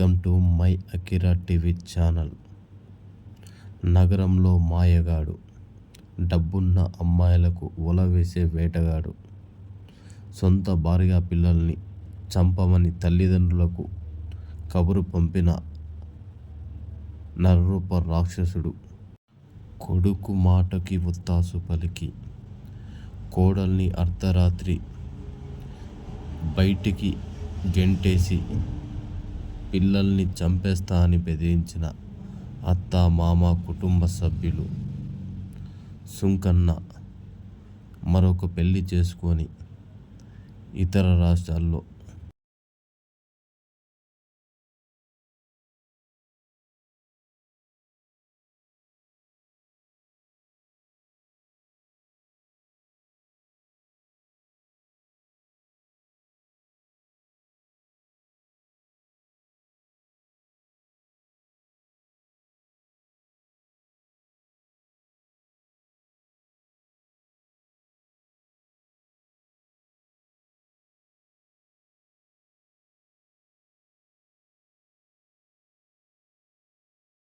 Welcome to my Akira TV channel. నగరంలో మాయగాడు డబ్బున్న అమ్మాయిలకు ఒల వేసే వేటగాడు సొంత భార్య పిల్లల్ని చంపమని తల్లిదండ్రులకు కబురు పంపిన నరూప రాక్షసుడు కొడుకు మాటకి ఒత్తాసు పలికి కోడల్ని అర్ధరాత్రి బయటికి గెంటేసి పిల్లల్ని చంపేస్తా అని బెదిరించిన అత్త మామ కుటుంబ సభ్యులు సుంకన్న మరొక పెళ్ళి చేసుకొని ఇతర రాష్ట్రాల్లో